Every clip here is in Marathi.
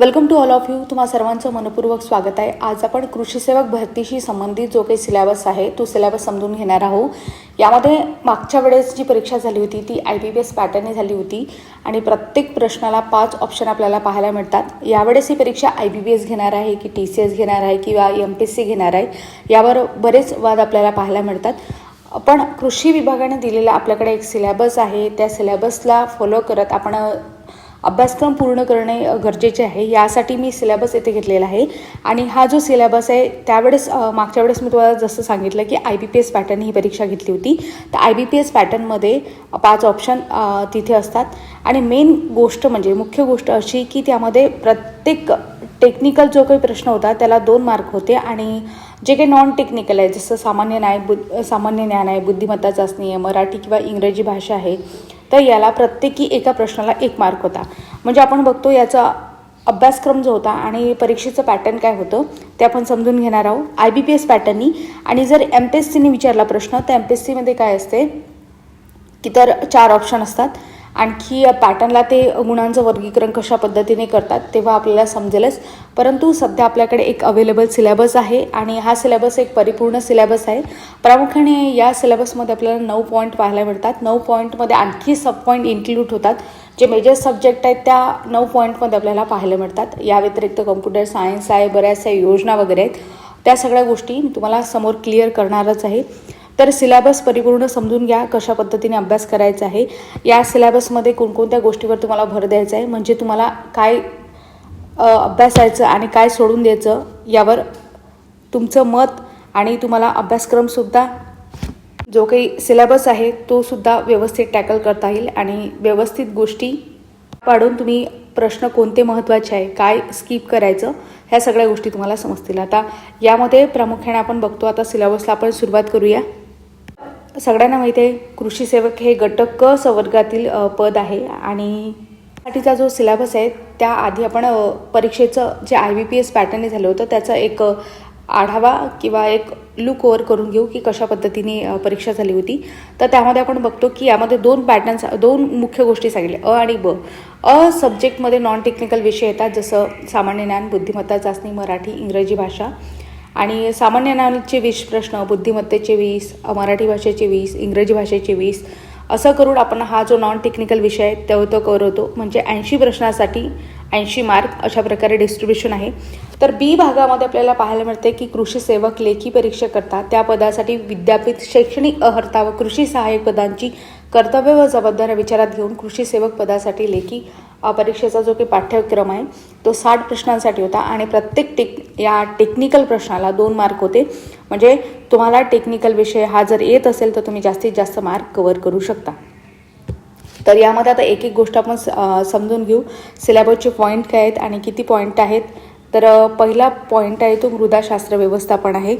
Welcome to all of you तुम्हा सर्वांचं मनपूर्वक स्वागत आहे. आज आपण कृषीसेवक भरतीशी संबंधित जो काही सिलेबस आहे तो सिलेबस समजून घेणार आहोत. यामध्ये मागच्या वेळेस जी परीक्षा झाली होती ती आय बी बी एस पॅटर्नने झाली होती आणि प्रत्येक प्रश्नाला पाच ऑप्शन आपल्याला पाहायला मिळतात. यावेळेस ही परीक्षा आय बी बी एस घेणार आहे की टी सी एस घेणार आहे किंवा एम पी एस सी घेणार आहे यावर बरेच वाद आपल्याला पाहायला मिळतात. पण कृषी विभागाने दिलेला आपल्याकडे एक सिलेबस आहे. त्या सिलेबसला फॉलो करत आपण अभ्यासक्रम पूर्ण करणे गरजेचे आहे. यासाठी मी सिलेबस येथे घेतलेला आहे. आणि हा जो सिलेबस आहे त्यावेळेस मागच्या वेळेस मी तुम्हाला जसं सांगितलं की I B P S pattern ही परीक्षा घेतली होती. तर आय बी पी एस पॅटर्नमध्ये पाच ऑप्शन तिथे असतात. आणि मेन गोष्ट म्हणजे मुख्य गोष्ट अशी की त्यामध्ये प्रत्येक टेक्निकल जो काही प्रश्न होता त्याला दोन मार्क होते. आणि जे काही नॉन टेक्निकल आहे जसं सामान्य न्याय बुद्ध सामान्य ज्ञान आहे बुद्धिमत्ता चाचणी आहे मराठी किंवा इंग्रजी भाषा आहे तर याला प्रत्येकी एका प्रश्नाला एक मार्क होता. म्हणजे आपण बघतो याचा अभ्यासक्रम जो होता आणि परीक्षेचं पॅटर्न काय होतं ते आपण समजून घेणार आहोत. आय बी पी एस पॅटर्ननी आणि जर एम पी एस सीने विचारला प्रश्न तर एम पी एस सीमध्ये काय असते की तर चार ऑप्शन असतात. आणखी पॅटर्नला ते गुणांचं वर्गीकरण कशा पद्धतीने करतात तेव्हा आपल्याला समजेलच. परंतु सध्या आपल्याकडे एक अवेलेबल सिलेबस आहे आणि हा सिलेबस एक परिपूर्ण सिलेबस आहे. प्रामुख्याने या सिलेबसमध्ये आपल्याला नऊ पॉईंट पाहायला मिळतात. नऊ पॉईंटमध्ये आणखी सब पॉईंट इन्क्लूड होतात. जे मेजर सब्जेक्ट आहेत त्या नऊ पॉईंटमध्ये आपल्याला पाहायला मिळतात. या व्यतिरिक्त कम्प्युटर सायन्स आहे बऱ्याचशा योजना वगैरे आहेत. त्या सगळ्या गोष्टी मी तुम्हाला समोर क्लिअर करणारच आहे. तर सिलेबस परिपूर्ण समजून घ्या कशा पद्धतीने अभ्यास करायचा आहे. या सिलेबसमध्ये कोणकोणत्या गोष्टीवर तुम्हाला भर द्यायचा आहे म्हणजे तुम्हाला काय अभ्यासायचं आणि काय सोडून द्यायचं यावर तुमचं मत आणि तुम्हाला अभ्यासक्रमसुद्धा जो काही सिलेबस आहे तो सुद्धा व्यवस्थित टॅकल करता येईल आणि व्यवस्थित गोष्टी पाडून तुम्ही प्रश्न कोणते महत्त्वाचे आहे काय स्किप करायचं ह्या सगळ्या गोष्टी तुम्हाला समजतील. आता यामध्ये प्रामुख्याने आपण बघतो आता सिलेबसला आपण सुरुवात करूया. सगळ्यांना माहिती आहे कृषी सेवक हे गट क संवर्गातील पद आहे. आणि साठीचा जो सिलेबस आहे त्याआधी आपण परीक्षेचं जे आय बी पी एस पॅटर्नने झालं होतं त्याचा एक आढावा किंवा एक लुक ओव्हर करून घेऊ की कशा पद्धतीने परीक्षा झाली होती. तर त्यामध्ये आपण बघतो की यामध्ये दोन पॅटर्न्स दोन मुख्य गोष्टी सांगितल्या. अ आणि ब. अ सब्जेक्टमध्ये नॉन टेक्निकल विषय येतात जसं सामान्य ज्ञान बुद्धिमत्ता चाचणी मराठी इंग्रजी भाषा. आणि सामान्य ज्ञानाचे वीस प्रश्न बुद्धिमत्तेचे वीस मराठी भाषेचे वीस इंग्रजी भाषेचे वीस असं करून आपण हा जो नॉन टेक्निकल विषय आहे तो तो करवतो म्हणजे ऐंशी प्रश्नासाठी ऐंशी मार्क अशा प्रकारे डिस्ट्रीब्युशन आहे. तर बी भागामध्ये आपल्याला पाहायला मिळते की कृषी सेवक लेखी परीक्षा करता त्या पदासाठी विद्यापीठ शैक्षणिक अहर्ता व कृषी सहाय्यक पदांची कर्तव्य व जबाबदाऱ्या विचारात घेऊन कृषी सेवक पदासाठी लेखी परीक्षेचा जो काही पाठ्यक्रम आहे तो साठ प्रश्नांसाठी होता आणि प्रत्येक टेक या टेक्निकल प्रश्नाला दोन मार्क होते. म्हणजे तुम्हाला टेक्निकल विषय हा जर येत असेल तर तुम्ही जास्तीत जास्त मार्क कवर करू शकता. तर यामध्ये आता एक एक गोष्ट आपण स- समजून घेऊ. सिलेबसचे पॉईंट काय आहेत आणि किती पॉईंट आहेत? तर पहिला पॉईंट आहे तो मृदाशास्त्र व्यवस्थापन आहे.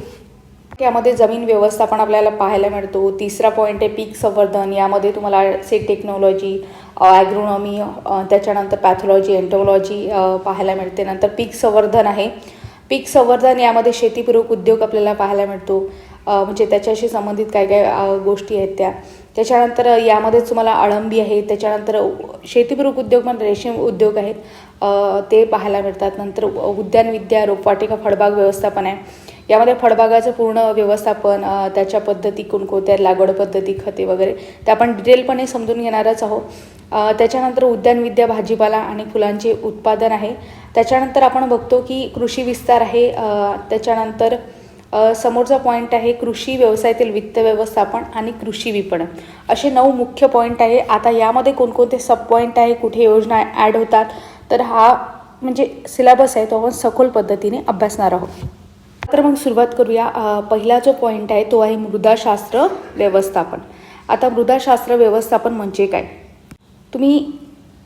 यामध्ये जमीन व्यवस्थापन आपल्याला पाहायला मिळतो. तिसरा पॉईंट आहे पीक संवर्धन. यामध्ये तुम्हाला सेट टेक्नॉलॉजी ॲग्रोनॉमी त्याच्यानंतर पॅथॉलॉजी एन्टोलॉजी पाहायला मिळते. नंतर पीक संवर्धन आहे. पीक संवर्धन यामध्ये शेतीपूरक उद्योग आपल्याला पाहायला मिळतो. म्हणजे त्याच्याशी संबंधित काय काय गोष्टी आहेत त्या. त्याच्यानंतर यामध्ये तुम्हाला अळंबी आहे. त्याच्यानंतर शेतीपूरक उद्योग पण रेशीम उद्योग आहेत. ते पाहायला मिळतात. नंतर उद्यानविद्या रोपवाटिका फळबाग व्यवस्थापन आहे. यामध्ये फळबागाचं पूर्ण व्यवस्थापन त्याच्या पद्धती कोणकोणत्या लागवड पद्धती खते वगैरे ते आपण डिटेलपणे समजून घेणारच आहोत. त्याच्यानंतर उद्यानविद्या भाजीपाला आणि फुलांचे उत्पादन आहे. त्याच्यानंतर आपण बघतो की कृषी विस्तार आहे. त्याच्यानंतर समोरचा पॉईंट आहे कृषी व्यवसायातील वित्त व्यवस्थापन आणि कृषी विपणन. असे नऊ मुख्य पॉईंट आहे. आता यामध्ये कोणकोणते सब पॉईंट आहे कुठे योजना ॲड होतात तर हा म्हणजे सिलेबस आहे तो आपण सखोल पद्धतीने अभ्यासणार आहोत. तर मग सुरुवात करूया. पहिला जो पॉईंट आहे तो आहे मृदाशास्त्र व्यवस्थापन. आता मृदाशास्त्र व्यवस्थापन म्हणजे काय? तुम्ही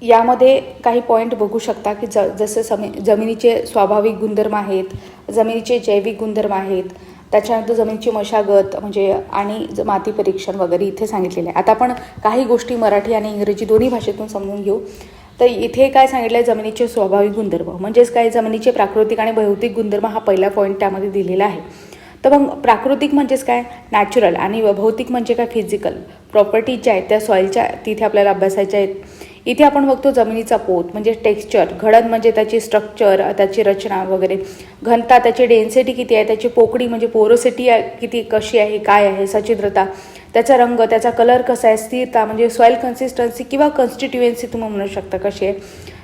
यामध्ये काही पॉईंट बघू शकता की ज जसे समी जमिनीचे स्वाभाविक गुणधर्म आहेत जमिनीचे जैविक गुणधर्म आहेत त्याच्यानंतर जमिनीची मशागत म्हणजे आणि ज- माती परीक्षण वगैरे इथे सांगितलेले आहे. आता आपण काही गोष्टी मराठी आणि इंग्रजी दोन्ही भाषेतून समजून घेऊ. तर इथे काय सांगितलं आहे जमिनीचे स्वाभाविक गुणधर्म. म्हणजेच काय जमिनीचे प्राकृतिक आणि भौतिक गुणधर्म हा पहिला पॉईंट त्यामध्ये दिलेला आहे. तर मग प्राकृतिक म्हणजेच काय? नॅचरल आणि भौतिक म्हणजे काय? फिजिकल प्रॉपर्टीज ज्या आहेत त्या सॉईलच्या तिथे आपल्याला अभ्यासायच्या आहेत. इथे आपण बघतो जमिनीचा पोत म्हणजे टेक्स्चर घडण म्हणजे त्याची स्ट्रक्चर त्याची रचना वगैरे. घनता त्याची डेन्सिटी किती आहे? त्याची पोकळी म्हणजे पोरोसिटी किती कशी आहे काय आहे सच्छिद्रता. त्याचा रंग त्याचा कलर कसा आहे स्थिरता म्हणजे सॉईल कन्सिस्टन्सी किंवा कन्स्टिट्युएन्सी तुम्ही म्हणू शकता कशी आहे.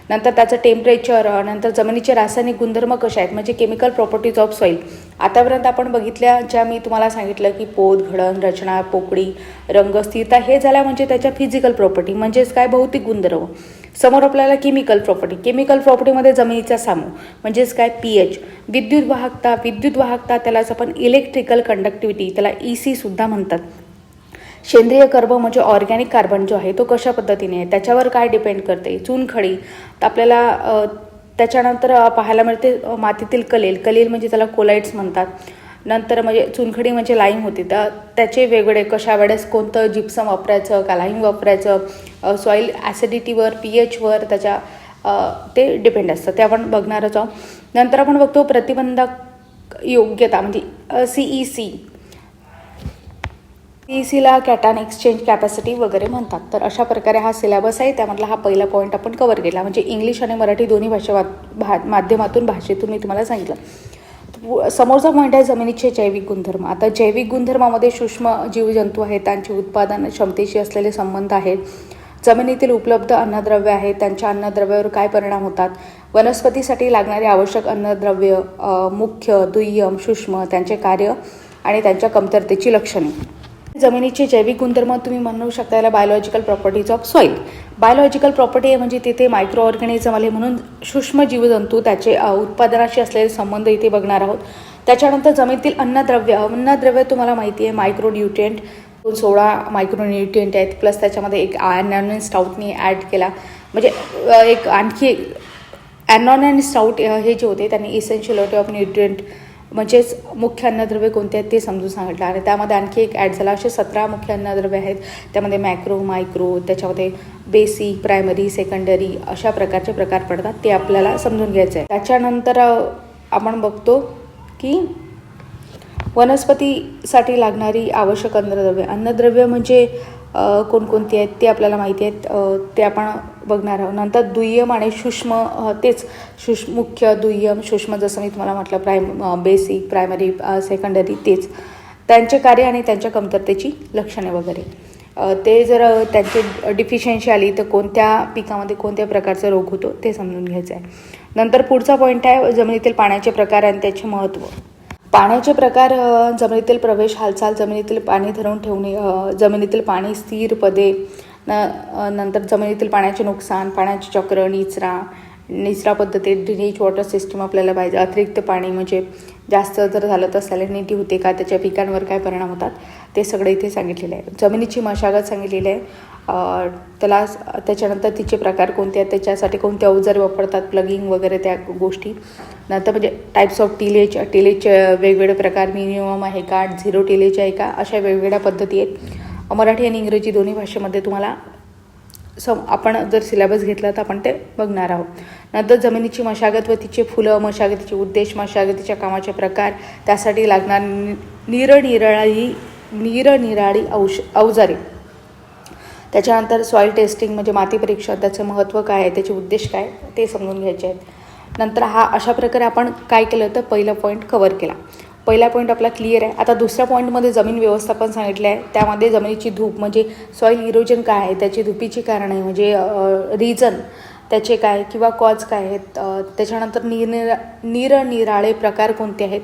नंतर त्याचं टेम्परेचर नंतर जमिनीचे रासायनिक गुणधर्म कसे आहेत म्हणजे केमिकल प्रॉपर्टीज ऑफ सॉईल आतापर्यंत आपण बघितल्या ज्या मी तुम्हाला सांगितलं की पोत घडण रचना पोकळी रंग स्थिरता हे झाल्या म्हणजे त्याच्या फिजिकल प्रॉपर्टी म्हणजेच काय? भौतिक गुणधर्म. समोर आपल्याला केमिकल प्रॉपर्टी केमिकल प्रॉपर्टीमध्ये जमिनीचा सामू म्हणजेच काय? पी एच विद्युत वाहकता विद्युत वाहकता त्यालाच आपण इलेक्ट्रिकल कंडक्टिव्हिटी त्याला ई सी सुद्धा म्हणतात. सेंद्रिय कर्ब म्हणजे ऑर्गॅनिक कार्बन जो आहे तो कशा पद्धतीने आहे? त्याच्यावर काय डिपेंड करते? चुनखडी तर आपल्याला त्याच्यानंतर पाहायला मिळते मातीतील कलेल. कलेल म्हणजे त्याला कोलाइट्स म्हणतात. नंतर म्हणजे चुनखडी म्हणजे लाईम होती. तर त्याचे वेगळे कशा वेळेस कोणतं जिप्सम वापरायचं का लाईम वापरायचं सॉईल ॲसिडिटीवर पी एचवर त्याच्या ते डिपेंड असतं. ते आपण बघणारच आहोत. नंतर आपण बघतो प्रतिबंधक योग्यता म्हणजे सी ई सी सी सीला कॅटान एक्सचेंज कॅपॅसिटी वगैरे म्हणतात. तर अशा प्रकारे हा सिलेबस आहे. त्यामधला हा पहिला पॉईंट आपण कवर केला. म्हणजे इंग्लिश आणि मराठी दोन्ही भाषा भा माध्यमातून भाषेतून मी तुम्हाला सांगितलं. समोरचा पॉईंट आहे जमिनीचे जैविक गुणधर्म. आता जैविक गुणधर्मामध्ये सूक्ष्म जीवजंतू आहेत. त्यांचे उत्पादन क्षमतेशी असलेले संबंध आहेत. जमिनीतील उपलब्ध अन्नद्रव्य आहेत. त्यांच्या अन्नद्रव्यावर काय परिणाम होतात? वनस्पतीसाठी लागणारे आवश्यक अन्नद्रव्य मुख्य दुय्यम सूक्ष्म त्यांचे कार्य आणि त्यांच्या कमतरतेची लक्षणे. जमिनीचे जैविक गुणधर्म तुम्ही म्हणू शकता याला biological properties of soil biological property आहे म्हणजे तिथे मायक्रो ऑर्गॅनिझम आले म्हणून सूक्ष्म जीवजंतू त्याचे उत्पादनाशी असलेले संबंध इथे बघणार आहोत. त्याच्यानंतर जमिनीतील अन्नद्रव्य अन्नद्रव्य तुम्हाला माहिती आहे मायक्रो न्यूट्रियंट सोळा मायक्रो न्यूट्रियंट आहेत प्लस त्याच्यामध्ये एक आयन स्टाऊटनी ॲड केला. म्हणजे एक आणखी ॲनॉन अँड स्टाऊट हे जे होते त्यांनी इसेन्शियल ऑफ न्यूट्रिएंट म्हणजेच मुख्य अन्नद्रव्य कोणते आहेत ते समजून सांगितलं. आणि त्यामध्ये आणखी एक ॲड झाला. असे सतरा मुख्य अन्नद्रव्य आहेत. त्यामध्ये मॅक्रो मायक्रो त्याच्यामध्ये बेसिक प्रायमरी सेकंडरी अशा प्रकारचे प्रकार पडतात. ते आपल्याला समजून घ्यायचं आहे त्याच्यानंतर आपण बघतो की वनस्पतीसाठी लागणारी आवश्यक अन्नद्रव्य. अन्नद्रव्य म्हणजे कोणकोणती आहेत ते आपल्याला माहिती आहेत. ते आपण बघणार आहोत. नंतर दुय्यम आणि सूक्ष्म तेच सूक्ष मुख्य दुय्यम सूक्ष्म जसं मी तुम्हाला म्हटलं प्रायम बेसिक प्रायमरी सेकंडरी तेच. त्यांचे कार्य आणि त्यांच्या कमतरतेची लक्षणे वगैरे. ते जर त्यांचे डिफिशियन्सी आली तर कोणत्या पिकामध्ये कोणत्या प्रकारचा रोग होतो ते समजून घ्यायचं आहे नंतर पुढचा पॉईंट आहे जमिनीतील पाण्याचे प्रकार आणि त्याचे महत्त्व पाण्याचे प्रकार जमिनीतील प्रवेश हालचाल जमिनीतील पाणी धरून ठेवणे जमिनीतील पाणी स्थिर पदे न नंतर जमिनीतील पाण्याचे नुकसान पाण्याचे चक्र निचरा निचरा पद्धतीत ड्रेनेज वॉटर सिस्टीम आपल्याला पाहिजे. अतिरिक्त पाणी म्हणजे जास्त जर झालं तर सॅलिनिटी होते का? त्याच्या पिकांवर काय परिणाम होतात? ते सगळं इथे सांगितलेलं आहे जमिनीची मशागत सांगितलेली आहे. त्याला त्याच्यानंतर तिचे प्रकार कोणते आहेत? त्याच्यासाठी कोणते अवजार वापरतात? प्लगिंग वगैरे त्या गोष्टी. नंतर म्हणजे टाईप्स ऑफ टिलेज टिलेजचे वेगवेगळे प्रकार. मिनिमम आहे का? झिरो टिलेज आहे का? अशा वेगवेगळ्या पद्धती आहेत. मराठी आणि इंग्रजी दोन्ही भाषेमध्ये तुम्हाला सम आपण जर सिलेबस घेतला तर आपण ते बघणार आहोत. नंतर जमिनीची मशागत व तिचे फुलं मशागतीचे उद्देश मशागतीच्या कामाचे प्रकार त्यासाठी लागणार निरनिराळी निरनिराळी औष अवजारे. त्याच्यानंतर सॉईल टेस्टिंग म्हणजे माती परीक्षण त्याचं महत्त्व काय आहे त्याचे उद्देश काय ते समजून घ्यायचे आहेत. नंतर हा अशा प्रकारे आपण काय केलं तर पहिला पॉईंट कवर केला. पहिला पॉईंट आपला क्लिअर आहे. आता दुसऱ्या पॉईंटमध्ये जमीन व्यवस्थापन सांगितलं आहे. त्यामध्ये जमिनीची धूप म्हणजे सॉईल इरोजन काय आहे त्याची धुपीची कारण आहे म्हणजे रिझन त्याचे काय किंवा कॉज काय आहेत. त्याच्यानंतर निरनिरा निरनिराळे प्रकार कोणते आहेत?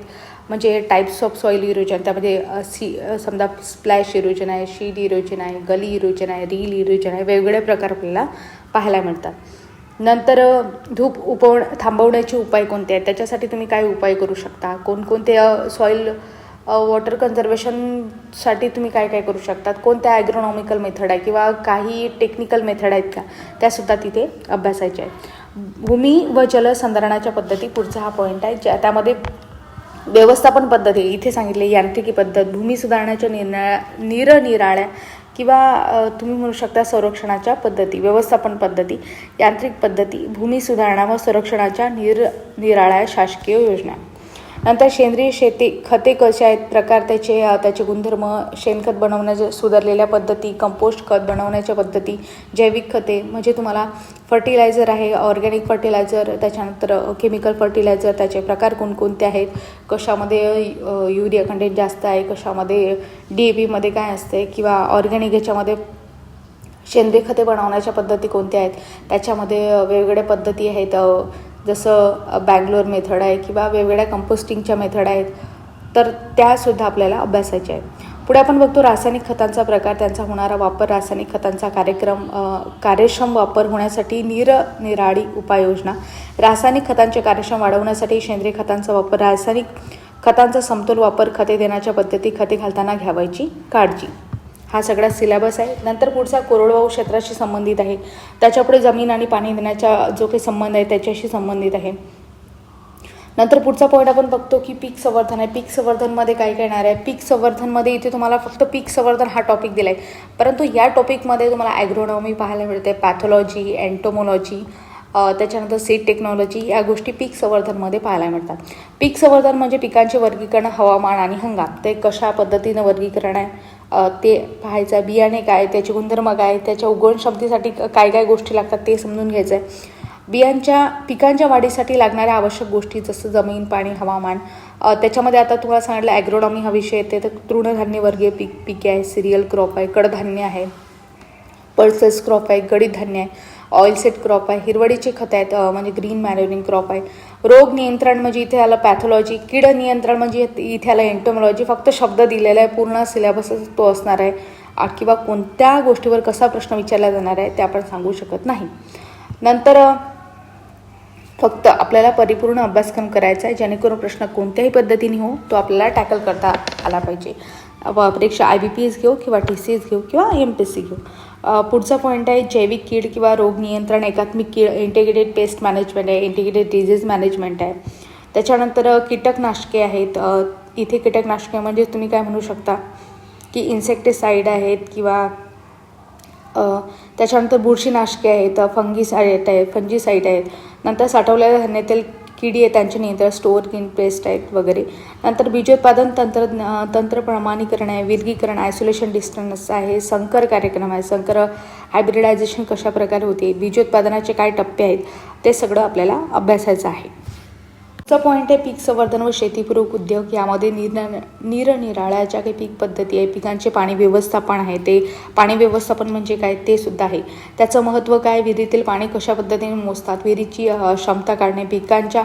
म्हणजे टाईप्स ऑफ सॉईल इरोजन त्यामध्ये सी समजा स्प्लॅश इरोजन आहे शीड इरोजन आहे गली इरोजन आहे रील इरोजन आहे वेगवेगळे प्रकार आपल्याला पाहायला मिळतात. नंतर धूप उपव थांबवण्याचे उपाय कोणते आहेत? त्याच्यासाठी तुम्ही काय उपाय करू शकता? कोणकोणते सॉईल वॉटर कन्झर्वेशनसाठी तुम्ही काय काय करू शकतात? कोणत्या ॲग्रोनॉमिकल मेथड आहे? किंवा काही टेक्निकल मेथड आहेत का? त्यासुद्धा तिथे अभ्यासायच्या आहेत. भूमी व जलसंधारणाच्या पद्धती पुढचा हा पॉईंट आहे. ज्या त्यामध्ये व्यवस्थापन पद्धती इथे सांगितले यांत्रिकी पद्धत भूमी सुधारण्याच्या निर्णया निरनिराळ्या किंवा तुम्ही म्हणू शकता संरक्षणाच्या पद्धती व्यवस्थापन पद्धती यांत्रिक पद्धती भूमी सुधारणा व संरक्षणाच्या निर निराळ्या शासकीय योजना. नंतर सेंद्रिय शेती खते कसे आहेत प्रकार त्याचे त्याचे गुणधर्म शेणखत बनवण्याच्या सुधारलेल्या पद्धती कंपोस्ट खत बनवण्याच्या पद्धती जैविक खते म्हणजे तुम्हाला फर्टिलायझर आहे ऑर्गॅनिक फर्टिलायझर त्याच्यानंतर केमिकल फर्टिलायझर त्याचे प्रकार कोणकोणते आहेत कशामध्ये युरिया कंटेंट जास्त आहे कशामध्ये डी ए पीमध्ये काय असते किंवा ऑर्गॅनिक याच्यामध्ये सेंद्रिय खते बनवण्याच्या पद्धती कोणत्या आहेत त्याच्यामध्ये वेगवेगळ्या पद्धती आहेत जसं बँगलोर मेथड आहे किंवा वेगवेगळ्या कंपोस्टिंगच्या मेथड आहेत तर त्यासुद्धा आपल्याला अभ्यासायच्या आहेत. पुढे आपण बघतो रासायनिक खतांचा प्रकार त्यांचा होणारा वापर रासायनिक खतांचा कार्यक्रम कार्यक्षम वापर होण्यासाठी निरनिराळी उपाययोजना रासायनिक खतांचे कार्यक्षम वाढवण्यासाठी सेंद्रिय खतांचा वापर रासायनिक खतांचा समतोल वापर खते देण्याच्या पद्धती खते घालताना घ्यावायची काळजी. हा सगळा सिलेबस आहे. नंतर पुढचा कोरडवाहू क्षेत्राशी संबंधित आहे. त्याच्यापुढे जमीन आणि पाणी देण्याचा जो काही संबंध आहे त्याच्याशी संबंधित आहे. नंतर पुढचा पॉईंट आपण बघतो की पीक संवर्धन आहे. पीक संवर्धनमध्ये काय काय येणार आहे? पीक संवर्धनमध्ये इथे तुम्हाला फक्त पीक संवर्धन हा टॉपिक दिला आहे परंतु या टॉपिकमध्ये तुम्हाला ॲग्रोनॉमी पाहायला मिळते पॅथॉलॉजी अँटोमॉलॉजी त्याच्यानंतर सीड टेक्नॉलॉजी या गोष्टी पीक संवर्धनमध्ये पाहायला मिळतात. पीक संवर्धन म्हणजे पिकांचे वर्गीकरण हवामान आणि हंगाम. ते कशा पद्धतीनं वर्गीकरण आहे? ते पाहायचं आहे बियाणे काय त्याचे गुणधर्म काय त्याच्या उगवण क्षमतेसाठी काय काय गोष्टी लागतात ते समजून घ्यायचं आहे बियांच्या पिकांच्या वाढीसाठी लागणाऱ्या आवश्यक गोष्टी जसं जमीन पाणी हवामान त्याच्यामध्ये आता तुम्हाला सांगितलं ॲग्रोनॉमी हा विषय येते तर तृणधान्य वर्गीय पीक पिके आहे सिरियल क्रॉप आहे कडधान्य आहे पल्सेस क्रॉप आहे गडीत धान्य आहे ऑइल सेट क्रॉप आहे हिरवडीचे खत आहेत म्हणजे ग्रीन मॅनोरिंग क्रॉप आहे रोग नियंत्रण म्हणजे इथे आलं पॅथॉलॉजी कीड नियंत्रण म्हणजे इथे आलं एंटोमॉलॉजी फक्त शब्द दिलेला आहे पूर्ण सिलेबसच तो असणार आहे. किंवा कोणत्या गोष्टीवर कसा प्रश्न विचारला जाणार आहे ते आपण सांगू शकत नाही. नंतर फक्त आपल्याला परिपूर्ण अभ्यासक्रम करायचा आहे जेणेकरून प्रश्न कोणत्याही पद्धतीने हो तो आपल्याला टॅकल करता आला पाहिजे. परीक्षा आय बी पी एस घेऊ किंवा टी सी एस घेऊ किंवा एम पी सी घेऊ. पुढचा पॉईंट आहे जैविक कीड किंवा रोग नियंत्रण एकात्मिक कीड इंटिग्रेटेड पेस्ट मॅनेजमेंट आहे इंटिग्रेटेड डिझीज मॅनेजमेंट आहे. त्याच्यानंतर कीटकनाशके आहेत. इथे कीटकनाशके म्हणजे तुम्ही काय म्हणू शकता की इन्सेक्टिसाईड आहेत किंवा त्याच्यानंतर बुरशीनाशके आहेत फंगीसाईड आहेत फंजीसाईड आहेत. नंतर साठवलेल्या धान्यातील किडी आहे त्यांचे नियंत्रण स्टोअर ग्रीन पेस्ट आहेत वगैरे. नंतर बीजोत्पादन तंत्र तंत्र प्रमाणीकरण आहे विलगीकरण आयसोलेशन डिस्टन्स आहे संकर कार्यक्रम आहे. संकर हायब्रिडायझेशन कशा प्रकारे होते बीजोत्पादनाचे काय टप्पे आहेत ते सगळं आपल्याला अभ्यासायचं आहे. पुढचा पॉईंट आहे पीक संवर्धन व शेतीपूरक उद्योग. यामध्ये निर निरनिराळ्या ज्या काही पीक पद्धती आहे पिकांचे पाणी व्यवस्थापन आहे. ते पाणी व्यवस्थापन म्हणजे काय? ते सुद्धा आहे. त्याचं महत्त्व काय? विहिरीतील पाणी कशा पद्धतीने मोजतात? विहिरीची क्षमता काढणे पिकांच्या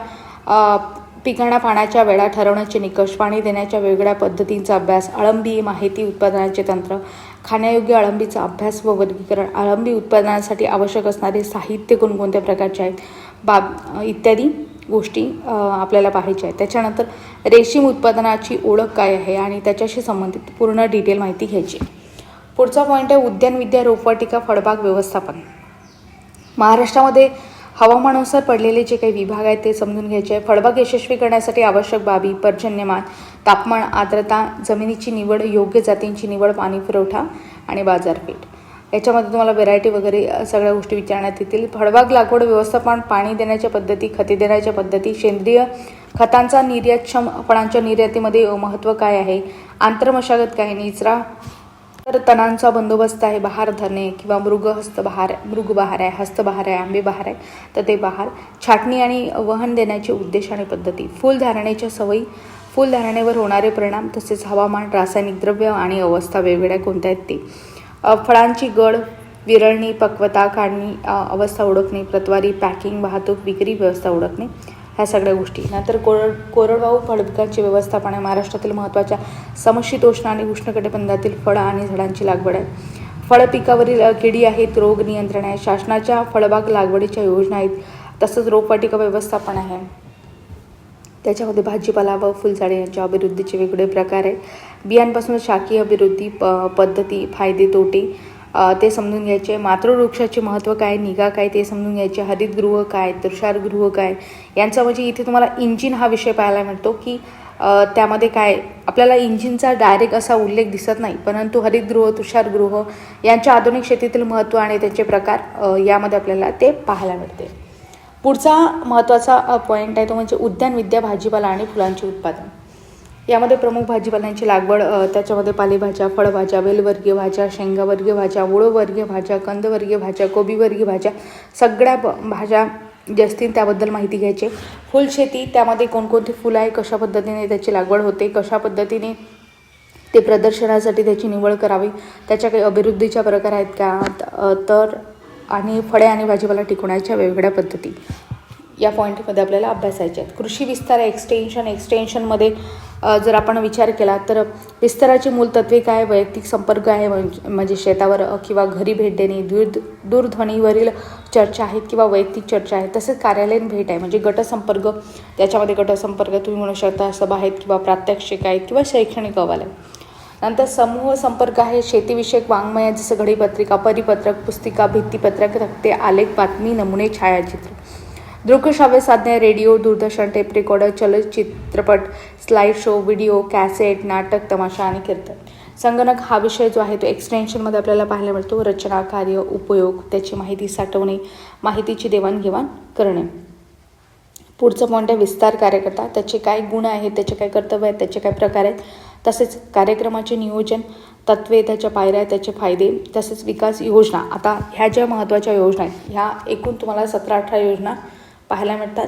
पिकांना पाण्याच्या वेळा ठरवण्याचे निकष पाणी देण्याच्या वेगवेगळ्या पद्धतींचा अभ्यास अळंबी माहिती उत्पादनाचे तंत्र खाण्यायोग्य अळंबीचा अभ्यास व वर्गीकरण. अळंबी उत्पादनासाठी आवश्यक असणारे साहित्य कोणकोणत्या प्रकारचे आहेत? बाब इत्यादी. गोष्टी आपल्याला पाहायच्या आहेत. त्याच्यानंतर रेशीम उत्पादनाची ओळख काय आहे आणि त्याच्याशी संबंधित पूर्ण डिटेल माहिती घ्यायची पुढचा पॉईंट आहे उद्यानविद्या रोपवाटिका फळबाग व्यवस्थापन. महाराष्ट्रामध्ये हवामानानुसार पडलेले जे काही विभाग आहेत ते समजून घ्यायचे आहे. फळबाग यशस्वी करण्यासाठी आवश्यक बाबी पर्जन्यमान तापमान आर्द्रता जमिनीची निवड योग्य जातींची निवड पाणी पुरवठा आणि बाजारपेठ. याच्यामध्ये तुम्हाला व्हेरायटी वगैरे सगळ्या गोष्टी विचारण्यात येतील. फळबाग लागवड व्यवस्थापन पाणी देण्याच्या पद्धती खते देण्याच्या पद्धती सेंद्रिय खतांचा निर्यातक्षम फळांच्या निर्यातीमध्ये महत्त्व काय आहे? आंतरमशागत काय निचरा तर तणांचा बंदोबस्त आहे बहार धरणे किंवा मृग हस्तबहार मृगबहार आहे हस्तबहार आहे आंबे बहार आहे तर ते बहार. छाटणी आणि वहन देण्याचे उद्देश आणि पद्धती. फुलधारणेच्या सवयी फुलधारणेवर होणारे परिणाम तसेच हवामान रासायनिक द्रव्य आणि अवस्था वेगवेगळ्या कोणत्या आहेत ते. फळांची गड विरळणी पक्वता काढणी अवस्था ओळखणे प्रतवारी पॅकिंग वाहतूक विक्री व्यवस्था ओळखणे ह्या सगळ्या गोष्टी. नंतर कोरड कोरडवाहू फळपिकांचे व्यवस्थापन आहे महाराष्ट्रातील महत्त्वाच्या समशीतोष्ण आणि उष्णकटिबंधातील फळं आणि झाडांची लागवड आहे. फळ पिकावरील किडी आहेत रोग नियंत्रण आहे. शासनाच्या फळबाग लागवडीच्या योजना आहेत. तसंच रोपवाटिका व्यवस्थापन आहे. त्याच्यामध्ये भाजीपाला व फुलझाडे यांच्या अभिवृद्धीचे वेगवेगळे प्रकार आहेत. बियांपासून शाकीय अभिवृद्धी प पद्धती फायदे तोटे ते समजून घ्यायचे. मातृवृक्षाचे महत्त्व काय निगा काय ते समजून घ्यायचे. हरितगृह काय तुषारगृह काय यांचा म्हणजे इथे तुम्हाला इंजिन हा विषय पाहायला मिळतो की त्यामध्ये काय आपल्याला इंजिनचा डायरेक्ट असा उल्लेख दिसत नाही परंतु हरितगृह तुषारगृह यांच्या आधुनिक शेतीतील महत्त्व आणि त्यांचे प्रकार यामध्ये आपल्याला ते पाहायला मिळते. पुढचा महत्त्वाचा पॉईंट आहे तो म्हणजे उद्यान विद्या भाजीपाला आणि फुलांचे उत्पादन. यामध्ये प्रमुख भाजीपाल्यांची लागवड त्याच्यामध्ये पालेभाज्या फळभाज्या वेलवर्गीय भाज्या शेंगावर्गीय भाज्या मुळोवर्गीय भाज्या कंदवर्गीय भाज्या कोबीवर्गीय भाज्या सगळ्या ब भाज्या जास्तीन असतील त्याबद्दल माहिती घ्यायची. फुलशेती त्यामध्ये कोणकोणती फुलं आहे कशा पद्धतीने त्याची लागवड होते कशा पद्धतीने ते प्रदर्शनासाठी त्याची निवड करावी त्याच्या काही अभिवृद्धीच्या प्रकार आहेत का? तर आणि फळे आणि भाजीपाला टिकवण्याच्या वेगवेगळ्या पद्धती. या पॉईंटमध्ये आपल्याला अभ्यासायच्या आहेत. कृषी विस्तार एक्सटेन्शन एक्सटेन्शनमध्ये जर आपण विचार केला तर विस्ताराची मूलतत्वे काय वैयक्तिक संपर्क आहे म्हणजे म्हणजे शेतावर किंवा घरी भेट देणे दूर दूरध्वनीवरील चर्चा आहेत किंवा वैयक्तिक चर्चा आहेत तसेच कार्यालयीन भेट आहे. म्हणजे गटसंपर्क त्याच्यामध्ये गटसंपर्क तुम्ही म्हणू शकता सभा आहेत किंवा प्रात्यक्षिक आहेत किंवा शैक्षणिक अहवाल आहे नंतर समूह संपर्क आहे शेतीविषयक वाङ्मय आहे, पत्रिका परिपत्रक पुस्तिका भित्तीपत्रक तक्ते आलेख बातमी नमुने छायाचित्र. दृकश्राव्य साधने रेडिओ दूरदर्शन टेप रेकॉर्डर चलचित्रपट स्लाईड शो व्हिडिओ कॅसेट नाटक तमाशा आणि कीर्तन. संगणक हा विषय जो आहे तो एक्सटेन्शनमध्ये आपल्याला पाहायला मिळतो. रचना कार्य उपयोग त्याची माहिती साठवणे माहितीची देवाणघेवाण करणे. पुढचं पॉईंट आहे विस्तार कार्यकर्ता. त्याचे काय गुण आहेत त्याचे काय कर्तव्य आहेत त्याचे काय प्रकार आहेत तसेच कार्यक्रमाचे नियोजन तत्वे त्याच्या पायऱ्या त्याचे फायदे तसेच विकास योजना. आता ह्या ज्या महत्त्वाच्या योजना आहेत ह्या एकूण तुम्हाला सतरा अठरा योजना पाहायला मिळतात.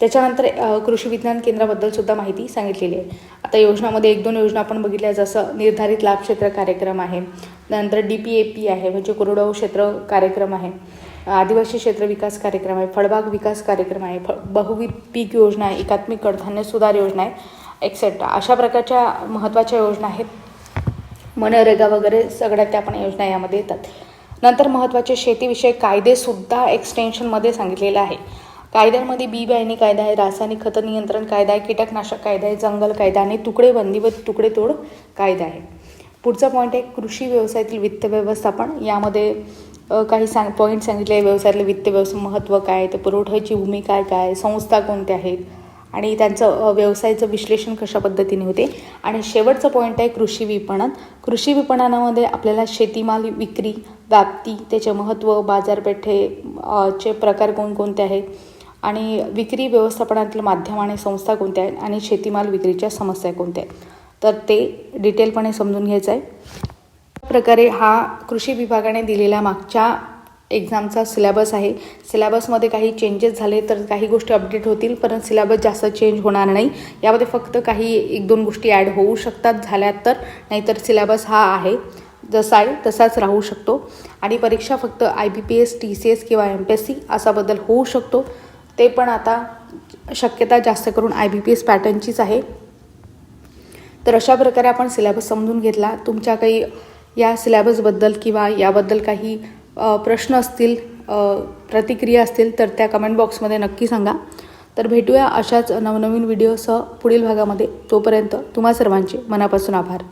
त्याच्यानंतर कृषी विज्ञान केंद्राबद्दल सुद्धा माहिती सांगितलेली आहे. आता योजनामध्ये एक दोन योजना आपण बघितल्या जसं निर्धारित लाभ क्षेत्र कार्यक्रम आहे. नंतर डी पी ए पी आहे म्हणजे कोरडवाहू क्षेत्र कार्यक्रम आहे. आदिवासी क्षेत्र विकास कार्यक्रम आहे. फळबाग विकास कार्यक्रम आहे. फ बहुविध पीक योजना आहे. एकात्मिक कडधान्य सुधार योजना आहे. एक्सेट्रा अशा प्रकारच्या महत्त्वाच्या योजना आहेत. मनरेगा वगैरे सगळ्या त्या पण योजना यामध्ये येतात. नंतर महत्त्वाचे शेतीविषयक कायदेसुद्धा एक्सटेन्शनमध्ये सांगितलेलं आहे. कायद्यांमध्ये बी बियाणे कायदा आहे रासायनिक खत नियंत्रण कायदा आहे कीटकनाशक कायदा आहे जंगल कायदा आणि तुकडेबंदी व तुकडेतोड कायदा आहे. पुढचा पॉईंट आहे कृषी व्यवसायातील वित्त व्यवस्थापन. यामध्ये काही सांग पॉईंट सांगितले व्यवसायातले वित्त व्यवस्था महत्त्व काय ते पुरवठ्याची भूमिका काय संस्था कोणत्या आहेत आणि त्यांचं व्यवसायाचं विश्लेषण कशा पद्धतीने होते? आणि शेवटचं पॉईंट आहे कृषी विपणन. कृषी विपणनामध्ये आपल्याला शेतीमाल विक्री व्याप्ती त्याचे महत्त्व बाजारपेठे चे प्रकार कोणकोणते आहेत? आणि विक्री व्यवस्थापनातील माध्यम आणि संस्था कोणत्या आहेत? आणि शेतीमाल विक्रीच्या समस्या कोणत्या आहेत? तर ते डिटेलपणे समजून घ्यायचं आहे. प्रकारे हा कृषी विभागाने दिलेला मागच्या एक्झामचा सिलॅबस आहे. सिलॅबसमध्ये काही चेंजेस झाले तर काही गोष्टी अपडेट होतील परंतु सिलॅबस जास्त चेंज होणार नाही. यामध्ये फक्त काही एक दोन गोष्टी ॲड होऊ शकतात झाल्या तर नाहीतर सिलॅबस हा आहे. जसा आहे तसाच राहू शकतो. आणि परीक्षा फक्त I B P S T C S किंवा एम पी एस सी असा बदल होऊ शकतो. ते पण आता शक्यता जास्त करून आय बी पी एस पॅटर्नचीच आहे. तर अशा प्रकारे आपण सिलॅबस समजून घेतला. तुमच्या काही या सिलॅबसबद्दल किंवा याबद्दल काही प्रश्न असतील प्रतिक्रिया असतील तर त्या कमेंट बॉक्समध्ये नक्की सांगा. तर भेटूया अशाच नवनवीन व्हिडिओसह पुढील भागामध्ये. तोपर्यंत तुम्हा सर्वांचे मनापासून आभार.